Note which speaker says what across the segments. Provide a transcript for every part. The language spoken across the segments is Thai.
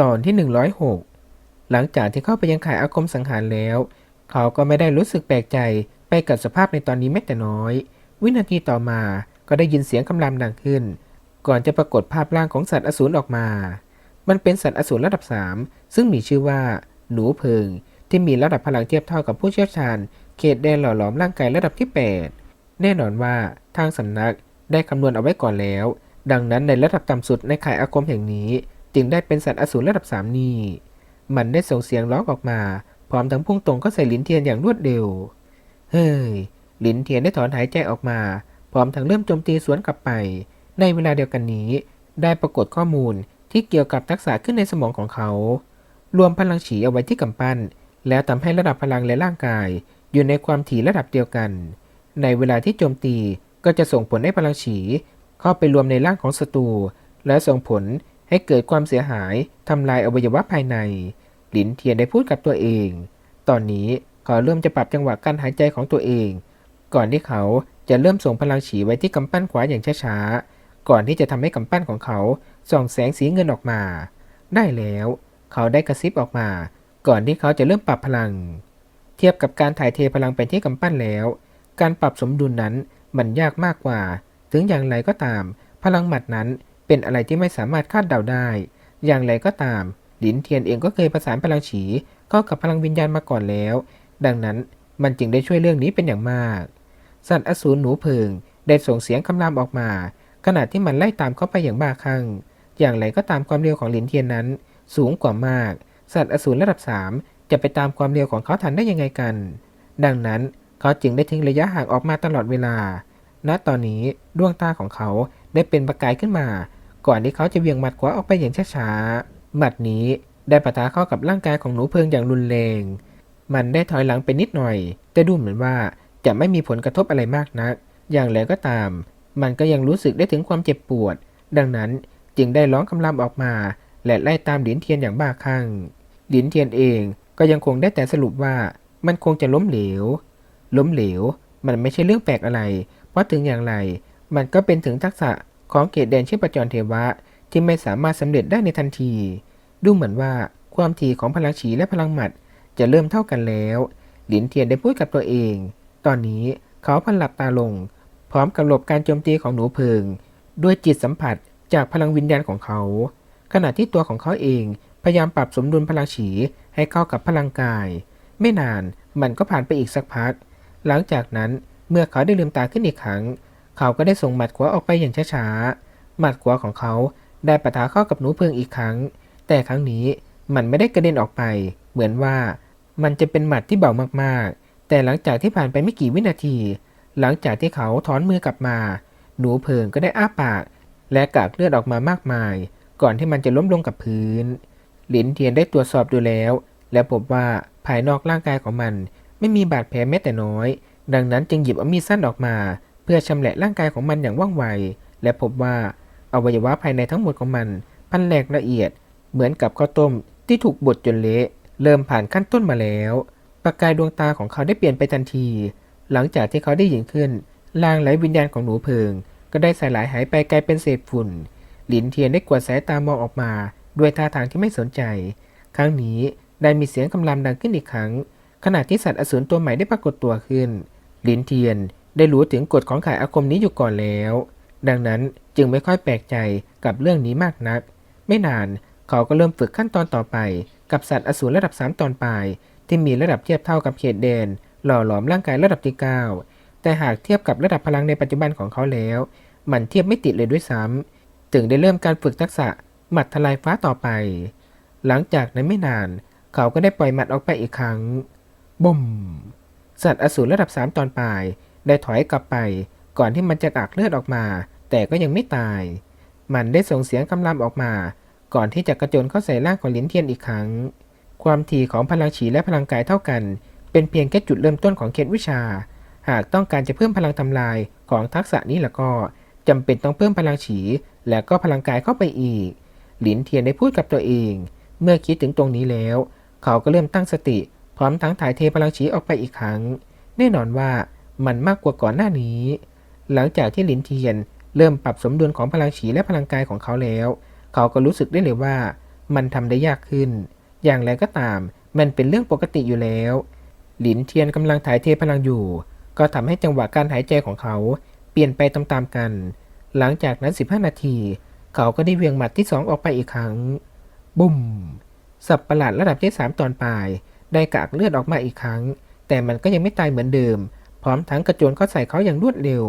Speaker 1: ตอนที่ 106 หลังจากที่เข้าไปยังขายอาคมสังหารแล้ว เขาก็ไม่ได้รู้สึกแปลกใจไปกับสภาพในตอนนี้แม้แต่น้อย วินาทีต่อมาก็ได้ยินเสียงคำรามดังขึ้น ก่อนจะปรากฏภาพร่างของสัตว์อสูรออกมา มันเป็นสัตว์อสูรระดับ 3 ซึ่งมีชื่อว่า หนูเพิง ที่มีระดับพลังเทียบเท่ากับผู้เชี่ยวชาญ เขตแดนหล่อหลอมร่างกายระดับที่ 8 แน่นอนว่าทางสำนักได้คำนวณเอาไว้ก่อนแล้ว ดังนั้นในระดับต่ำสุดในข่ายอาคมแห่งนี้ จึงได้เป็นสัตว์อสูรระดับ3นี้ มันได้ส่งเสียงร้องออกมา พร้อมทั้งพุ่งตรงเข้าใส่ลิ้นเทียนอย่างรวดเร็ว เฮ้ย ลิ้นเทียนได้ถอนหายใจออกมา พร้อมทั้งเริ่มโจมตีสวนกลับไป ในเวลาเดียวกันนี้ ได้ปรากฏข้อมูลที่เกี่ยวกับทักษะขึ้นในสมองของเขา รวมพลังฉีเอาไว้ที่กำปั้น แล้วทำให้ระดับพลังและร่างกาย อยู่ในความถี่ระดับเดียวกัน ในเวลาที่โจมตีก็จะส่งผลให้พลังฉีเข้าไปรวมในร่างของศัตรูและส่งผล ให้เกิดความเสียหายทำลายอวัยวะภายใน หลินเทียนได้พูดกับตัวเอง ตอนนี้เขาเริ่มจะปรับจังหวะการหายใจของตัวเอง ก่อนที่เขาจะเริ่มส่งพลังฉีไว้ที่กำปั้นขวาอย่างช้าๆ ก่อนที่จะทำให้กำปั้นของเขาส่องแสงสีเงินออกมา ได้แล้ว เขาได้กระซิบออกมา ก่อนที่เขาจะเริ่มปรับพลัง เทียบกับการถ่ายเทพลังไปที่กำปั้นแล้ว การปรับสมดุลนั้นมันยากมากกว่า ถึงอย่างไรก็ตาม พลังหมัดนั้น เป็นอะไรที่ไม่สามารถคาดเดาได้ อย่างไรก็ตาม หลินเทียนเองก็เคยประสานพลังฉีเข้ากับพลังวิญญาณมาก่อนแล้ว ดังนั้นมันจึงได้ช่วยเรื่องนี้เป็นอย่างมาก สัตว์อสูรหนูเพิงได้ส่งเสียงคำรามออกมา ขณะที่มันไล่ตามเขาไปอย่างบ้าคลั่ง อย่างไรก็ตามความเร็วของหลินเทียนนั้น สูงกว่ามาก สัตว์อสูรระดับ 3 จะไปตามความเร็วของเขาทันได้ยังไงกัน ดังนั้นเขาจึงได้ทิ้งระยะห่างออกมาตลอดเวลา ณ ตอนนี้ดวงตาของเขาได้เป็นประกายขึ้นมา ก่อนที่เขาจะเวียงหมัดขวาออกไปอย่างช้าๆ หมัดนี้ได้ปะทะเข้ากับร่างกายของหนูเพิงอย่างรุนแรง มันได้ถอยหลังไปนิดหน่อย แต่ดูเหมือนว่าจะไม่มีผลกระทบอะไรมากนัก อย่างไรก็ตาม มันก็ยังรู้สึกได้ถึงความเจ็บปวด ดังนั้นจึงได้ร้องคำรามออกมา และไล่ตามหลินเทียนอย่างบ้าคลั่งหลินเทียนเองก็ยังคงได้แต่สรุปว่ามันคงจะล้มเหลว ล้มเหลว มันไม่ใช่เรื่องแปลกอะไร เพราะถึงอย่างไร มันก็เป็นถึงทักษะ ของเกตแดนชีพจรเทวะที่ไม่สามารถสำเร็จได้ในทันที ดูเหมือนว่าความถี่ของพลังฉีและพลังหมัดจะเริ่มเท่ากันแล้ว หลินเทียนได้พูดกับตัวเอง ตอนนี้เขาพันหลับตาลง พร้อมกับหลบการโจมตีของหนูเพิง ด้วยจิตสัมผัสจากพลังวิญญาณของเขา ขณะที่ตัวของเขาเองพยายามปรับสมดุลพลังฉีให้เข้ากับพลังกาย ไม่นานมันก็ผ่านไปอีกสักพัก หลังจากนั้นเมื่อเขาได้ลืมตาขึ้นอีกครั้ง เขาก็ได้ส่งหมัดขวาออกไปอย่างช้าๆ หมัดขวาของเขาได้ปะทะเข้ากับหนูเพิงอีกครั้ง แต่ครั้งนี้มันไม่ได้กระเด็นออกไป เหมือนว่ามันจะเป็นหมัดที่เบามากๆ แต่หลังจากที่ผ่านไปไม่กี่วินาที หลังจากที่เขาถอนมือกลับมา หนูเพิงก็ได้อ้าปาก และกากเลือดออกมามากมาย ก่อนที่มันจะล้มลงกับพื้น หลินเทียนได้ตรวจสอบดูแล้ว และพบว่าภายนอกร่างกายของมัน ไม่มีบาดแผลแม้แต่น้อย ดังนั้นจึงหยิบเอามีดสั้นออกมา พื่อชำแหละร่างกายของมันอย่างว่องไว และพบว่าอวัยวะภายในทั้งหมดของมันพันแหลกละเอียด เหมือนกับข้าวต้มที่ถูกบดจนเละเริ่มผ่านขั้นต้นมาแล้ว ประกายดวงตาของเขาได้เปลี่ยนไปทันที หลังจากที่เขาได้ยินขึ้นลางไหลวิญญาณของหนูเพิง ก็ได้สลายหายไปกลายเป็นเศษฝุ่น หลินเทียนได้กวาดสายตามองออกมา ด้วยท่าทางที่ไม่สนใจ ครั้งนี้ได้มีเสียงคำรามดังขึ้นอีกครั้ง ขณะที่สัตว์อสูรตัวใหม่ได้ปรากฏตัวขึ้น หลินเทียน ได้รู้ถึงกฎของข่ายอาคมนี้อยู่ก่อนแล้ว ดังนั้นจึงไม่ค่อยแปลกใจกับเรื่องนี้มากนัก ไม่นานเขาก็เริ่มฝึกขั้นตอนต่อไป กับสัตว์อสูรระดับ 3 ตอนปลาย ที่มีระดับเทียบเท่ากับเขตแดน หล่อหลอมร่างกายระดับที่ 9 แต่หากเทียบกับระดับพลังในปัจจุบันของเขาแล้ว มันเทียบไม่ติดเลยด้วยซ้ำจึงได้เริ่มการฝึกทักษะหมัดทลายฟ้าต่อไป หลังจากนั้นไม่นาน เขาก็ได้ปล่อยหมัดออกไปอีกครั้งบ่มสัตว์อสูรระดับ 3 ตอนปลาย ได้ถอยกลับไป ก่อนที่มันจะอักเลือดออกมา แต่ก็ยังไม่ตาย มันได้ส่งเสียงคำรามออกมา ก่อนที่จะกระโจนเข้าใส่ร่างของลินเทียนอีกครั้ง ความถี่ของพลังฉีและพลังกายเท่ากัน เป็นเพียงแค่จุดเริ่มต้นของเคล็ดวิชา หากต้องการจะเพิ่มพลังทำลายของทักษะนี้แล้วก็จำเป็นต้องเพิ่มพลังฉีและก็พลังกายเข้าไปอีก หลินเทียนได้พูดกับตัวเอง เมื่อคิดถึงตรงนี้แล้ว เขาก็เริ่มตั้งสติ พร้อมทั้งถ่ายเทพลังฉีออกไปอีกครั้ง แน่นอนว่า มันมากกว่าก่อนหน้านี้ หลังจากที่หลินเทียนเริ่มปรับสมดุลของพลังฉีและพลังกายของเขาแล้ว เขาก็รู้สึกได้เลยว่า มันทำได้ยากขึ้น อย่างไรก็ตาม มันเป็นเรื่องปกติอยู่แล้ว หลินเทียนกำลังถ่ายเทพลังอยู่ ก็ทำให้จังหวะการหายใจของเขาเปลี่ยนไปตามๆกัน หลังจากนั้น 15 นาที เขาก็ได้เวียงหมัดที่สองออกไปอีกครั้ง บุ้ม สับประหลาดระดับที่สามตอนปลาย ได้กากเลือดออกมาอีกครั้ง แต่มันก็ยังไม่ตายเหมือนเดิม พร้อมทั้งกระโจนเข้าใส่เขาอย่างรวดเร็ว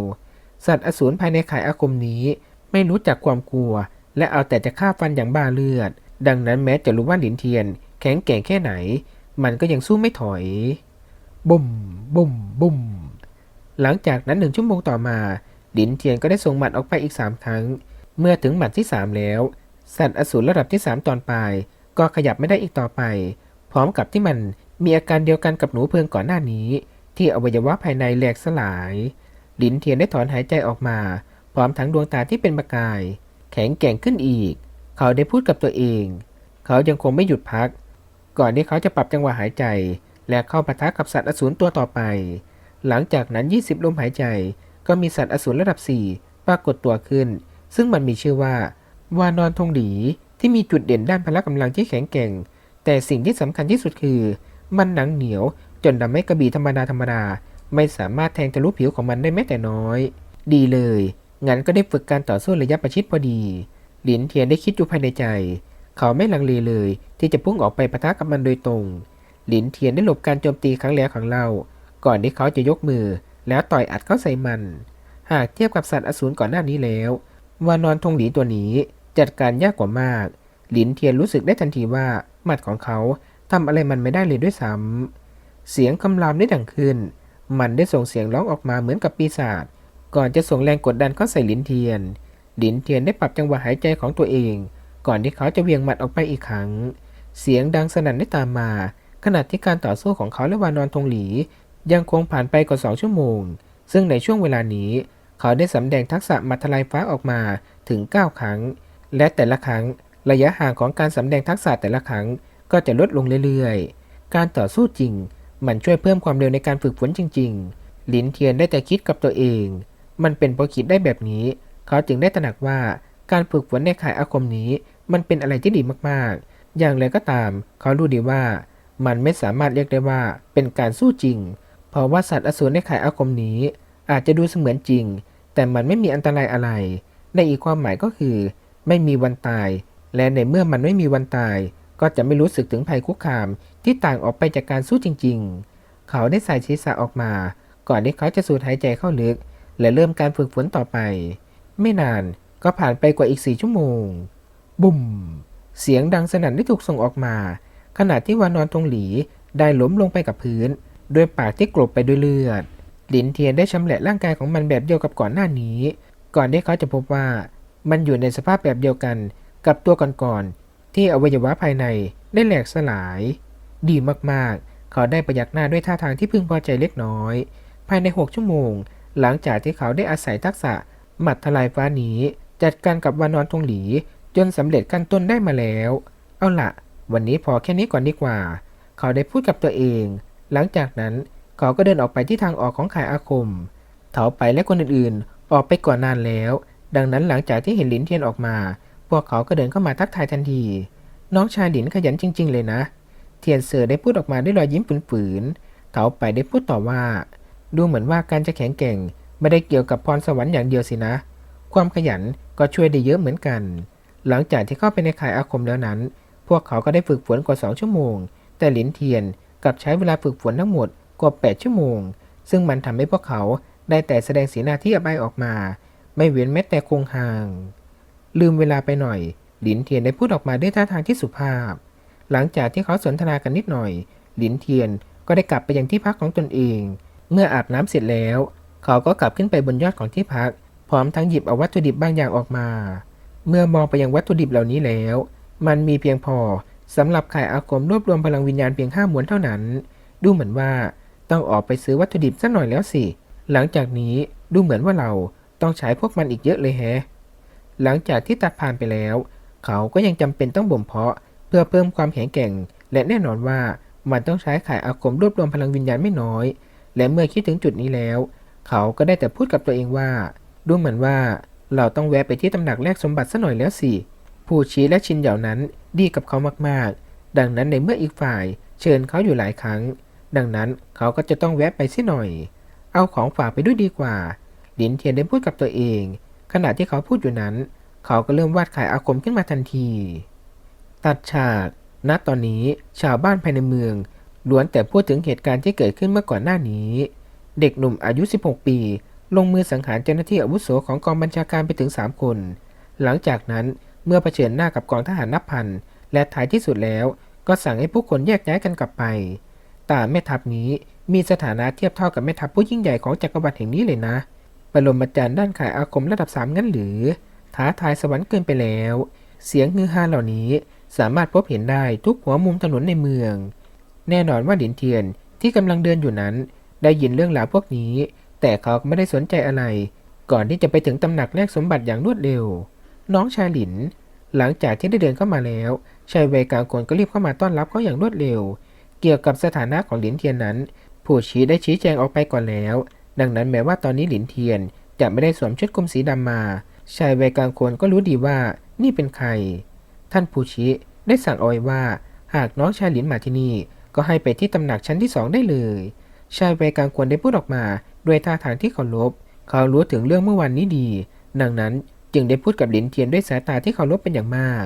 Speaker 1: สัตว์อสูรภายในข่ายอาคมนี้ ไม่รู้จักความกลัว และเอาแต่จะฆ่าฟันอย่างบ้าเลือด ดังนั้นแม้จะรู้ว่าหลินเทียน แข็งแกร่งแค่ไหน มันก็ยังสู้ไม่ถอยบุ้มบุ้มบุ้มหลังจากนั้นหนึ่งชั่วโมงต่อมาหลินเทียนก็ได้ส่งหมัดออกไปอีกสามครั้ง เมื่อถึงหมัดที่สามแล้ว สัตว์อสูรระดับที่สามตอนปลาย ก็ขยับไม่ได้อีกต่อไป พร้อมกับที่มันมีอาการเดียวกันกับหนูเพลิงก่อนหน้านี้ ที่อวัยวะภายในแหลกสลาย ลินเทียนได้ถอนหายใจออกมา พร้อมทั้งดวงตาที่เป็นประกาย แข็งแกร่งขึ้นอีก เขาได้พูดกับตัวเอง เขายังคงไม่หยุดพัก ก่อนที่เขาจะปรับจังหวะหายใจ และเข้าปะทะกับสัตว์อสูรตัวต่อไป หลังจากนั้น 20 ลมหายใจ ก็มีสัตว์อสูรระดับ 4 ปรากฏตัวขึ้น ซึ่งมันมีชื่อว่า วานอนทงหลีที่มีจุดเด่นด้านพละกำลังที่แข็งแกร่ง แต่สิ่งที่สำคัญที่สุดคือ มันหนังเหนียว จนทำให้กระบี่ธรรมดาธรรมดาไม่สามารถแทงทะลุผิวของมันได้แม้แต่น้อย ดีเลย งั้นก็ได้ฝึกการต่อสู้ระยะประชิดพอดีหลินเทียนได้คิดอยู่ภายในใจ เขาไม่ลังเลเลย ที่จะพุ่งออกไปปะทะกับมันโดยตรง หลินเทียนได้หลบการโจมตีครั้งแล้วครั้งเล่าก่อนที่เขาจะยกมือ แล้วต่อยอัดเข้าใส่มัน หากเทียบกับสัตว์อสูรก่อนหน้านี้แล้ว วานอนทงหลีตัวนี้จัดการยากกว่ามาก หลินเทียนรู้สึกได้ทันทีว่าหมัดของเขาทำอะไรมันไม่ได้เลยด้วยซ้ำ เสียงคำรามได้ดังขึ้น มันได้ส่งเสียงร้องออกมาเหมือนกับปีศาจ ก่อนจะส่งแรงกดดันเข้าใส่หลินเทียนหลินเทียนได้ปรับจังหวะหายใจของตัวเอง ก่อนที่เขาจะเวียงหมัดออกไปอีกครั้ง เสียงดังสนั่นได้ตามมา ขณะที่การต่อสู้ของเขาและวานอนทงหลี ยังคงผ่านไปกว่าสองชั่วโมง ซึ่งในช่วงเวลานี้ เขาได้สำแดงทักษะมัดทลายฟ้าออกมาถึง 9 ครั้ง และแต่ละครั้งระยะห่างของการสำแดงทักษะแต่ละครั้งก็จะลดลงเรื่อยๆ การต่อสู้จริง มันช่วยเพิ่มความเร็วในการฝึกฝนจริง ๆ หลินเทียนได้แต่คิดกับตัวเอง มันเป็นเพราะคิดได้แบบนี้ เขาจึงได้ตระหนักว่าการฝึกฝนในข่ายอาคมนี้ มันเป็นอะไรที่ดีมากๆ อย่างไรก็ตาม เขารู้ดีว่า มันไม่สามารถเรียกได้ว่าเป็นการสู้จริง เพราะว่าสัตว์อสูรในข่ายอาคมนี้ อาจจะดูเสมือนจริง แต่มันไม่มีอันตรายอะไร ในอีกความหมายก็คือ ไม่มีวันตาย และในเมื่อมันไม่มีวันตาย ก็จะไม่รู้สึกถึงภัยคุกคาม ที่ต่างออกไปจากการสู้จริง ๆ เขาได้ใส่ศีรษะออกมา ก่อนที่เขาจะสูดหายใจเข้าลึก และเริ่มการฝึกฝนต่อไป ไม่นานก็ผ่านไปกว่าอีกสี่ชั่วโมง บุ่ม เสียงดังสนั่นได้ถูกส่งออกมา ขณะที่วานอนตรงหลีได้ล้มลงไปกับพื้น ด้วยปากที่กลบไปด้วยเลือด หลินเทียนได้ชำแหละร่างกายของมันแบบเดียวกับก่อนหน้านี้ ก่อนที่เขาจะพบว่า มันอยู่ในสภาพแบบเดียวกันกับตัวก่อนๆที่อวัยวะภายในได้แหลกสลาย ดีมากๆ เขาได้ประยักหน้าด้วยท่าทางที่พึงพอใจเล็กน้อย ภายใน 6 ชั่วโมง หลังจากที่เขาได้อาศัยทักษะหมัดทลายฟ้านี้ จัดการกับวานอนทงหลี จนสำเร็จขั้นต้นได้มาแล้ว เอาละวันนี้พอแค่นี้ก่อนดีกว่า เขาได้พูดกับตัวเอง หลังจากนั้นเขาก็เดินออกไปที่ทางออกของขายอาคม เถาไปและคนอื่นๆ ออกไปก่อนนานแล้ว ดังนั้นหลังจากที่เห็นหลินเทียนออกมา พวกเขาก็เดินเข้ามาทักทายทันที น้องชายหลินขยันจริง ๆ เลยนะ เทียนเสือได้พูดออกมาด้วยรอยยิ้มฝืนๆเถาไปได้พูดต่อว่า ดูเหมือนว่าการจะแข็งแกร่ง ไม่ได้เกี่ยวกับพรสวรรค์อย่างเดียวสินะ ความขยันก็ช่วยได้เยอะเหมือนกัน หลังจากที่เข้าไปในข่ายอาคมแล้วนั้น พวกเขาก็ได้ฝึกฝนกว่า 2 ชั่วโมง แต่หลินเทียนกลับใช้เวลาฝึกฝนทั้งหมดกว่า 8 ชั่วโมง ซึ่งมันทำให้พวกเขาได้แต่แสดงสีหน้าที่อับอายออกมา ไม่เว้นแม้แต่คงห่าง ลืมเวลาไปหน่อย หลินเทียนได้พูดออกมาด้วยท่าทางที่สุภาพ หลังจากที่เขาสนทนากันนิดหน่อย หลินเทียนก็ได้กลับไปยังที่พักของตนเอง เมื่ออาบน้ำเสร็จแล้ว เขาก็กลับขึ้นไปบนยอดของที่พัก พร้อมทั้งหยิบเอาวัตถุดิบบางอย่างออกมา เมื่อมองไปยังวัตถุดิบเหล่านี้แล้ว มันมีเพียงพอสำหรับขายอาคมรวบรวมพลังวิญญาณเพียงห้ามวนเท่านั้น ดูเหมือนว่าต้องออกไปซื้อวัตถุดิบสักหน่อยแล้วสิ หลังจากนี้ดูเหมือนว่าเราต้องใช้พวกมันอีกเยอะเลยแฮะ หลังจากที่ตัดผ่านไปแล้ว เขาก็ยังจำเป็นต้องบ่มเพาะ เพื่อเพิ่มความแข็งแกร่ง และแน่นอนว่ามันต้องใช้ขายอาคมรวบรวมพลังวิญญาณไม่น้อย และเมื่อคิดถึงจุดนี้แล้ว เขาก็ได้แต่พูดกับตัวเองว่าดูเหมือนว่าเราต้องแวะไปที่ตำหนักแลกสมบัติซะหน่อยแล้วสิผู้ชี้และชินเหย่านั้นดีกับเขามากๆ ดังนั้นในเมื่ออีกฝ่ายเชิญเขาอยู่หลายครั้ง ดังนั้นเขาก็จะต้องแวะไปสิหน่อย เอาของฝากไปด้วยดีกว่า หลินเทียนได้พูดกับตัวเอง ขณะที่เขาพูดอยู่นั้น เขาก็เริ่มวาดขายอาคมขึ้นมาทันที ตัดฉาก ณ ตอนนี้ชาวบ้านภายในเมืองล้วนแต่พูดถึงเหตุการณ์ที่เกิดขึ้นเมื่อก่อนหน้านี้ เด็กหนุ่มอายุ 16 ปี ลงมือสังหารเจ้าหน้าที่อาวุโสของกองบัญชาการไปถึง 3 คน หลังจากนั้นเมื่อเผชิญหน้ากับกองทหารนับพัน และท้ายที่สุดแล้ว ก็สั่งให้ผู้คนแยกย้ายกันกลับไปแต่แม่ทัพนี้มีสถานะเทียบเท่ากับแม่ทัพผู้ยิ่งใหญ่ของจักรวรรดิแห่งนี้เลยนะปรมาจารย์ด้านขายอาคมระดับสามงั้นหรือ ท้าทายสวรรค์เกินไปแล้ว เสียงฮือฮาเหล่านี้ สามารถพบเห็นได้ทุกหัวมุมถนนในเมือง แน่นอนว่าหลินเทียนที่กำลังเดินอยู่นั้น ได้ยินเรื่องราวพวกนี้ แต่เขาไม่ได้สนใจอะไร ก่อนที่จะไปถึงตำหนักแลกสมบัติอย่างรวดเร็ว น้องชายหลิน หลังจากที่ได้เดินเข้ามาแล้วชายวัยกลางคนก็รีบเข้ามาต้อนรับเขาอย่างรวดเร็ว เกี่ยวกับสถานะของหลินเทียนนั้น ผู้ชี้ได้ชี้แจงออกไปก่อนแล้ว ดังนั้นแม้ว่าตอนนี้หลินเทียนจะไม่ได้สวมชุดคลุมสีดำมาชายวัยกลางคนก็รู้ดีว่านี่เป็นใคร ท่านผู้ชี้ได้สั่งเอาไว้ว่า หากน้องชายหลินมาที่นี่ ก็ให้ไปที่ตำหนักชั้นที่สองได้เลย ชายวัยกลางคนได้พูดออกมาด้วยท่าทางที่เคารพ เขารู้ถึงเรื่องเมื่อวานนี้ดี ดังนั้นจึงได้พูดกับหลินเทียนด้วยสายตาที่เคารพเป็นอย่างมาก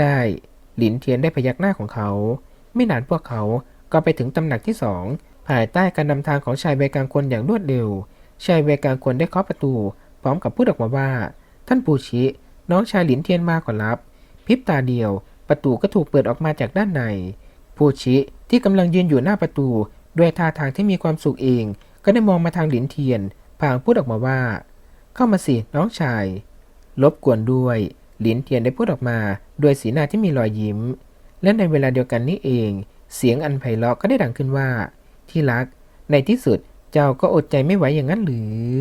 Speaker 1: ได้หลินเทียนได้พยักหน้าของเขา ไม่นานพวกเขาก็ไปถึงตำหนักที่สองภายใต้การนำทางของชายวัยกลางคนอย่างรวดเร็ว ชายวัยกลางคนได้เคาะประตู พร้อมกับพูดออกมาว่า ท่านปูชิ น้องชายหลินเทียนมาก่อนรับ พริบตาเดียว ประตูก็ถูกเปิดออกมาจากด้านในปูชิที่กำลังยืนอยู่หน้าประตู ด้วยท่าทางที่มีความสุขเอง ก็ได้มองมาทางหลินเทียนพางพูดออกมาว่า เข้ามาสิน้องชายรบกวนด้วย หลินเทียนได้พูดออกมาด้วยสีหน้าที่มีรอยยิ้ม และในเวลาเดียวกันนี้เอง เสียงอันไพเราะก็ได้ดังขึ้นว่า ที่รัก ในที่สุดเจ้าก็อดใจไม่ไหวอย่างนั้นหรือ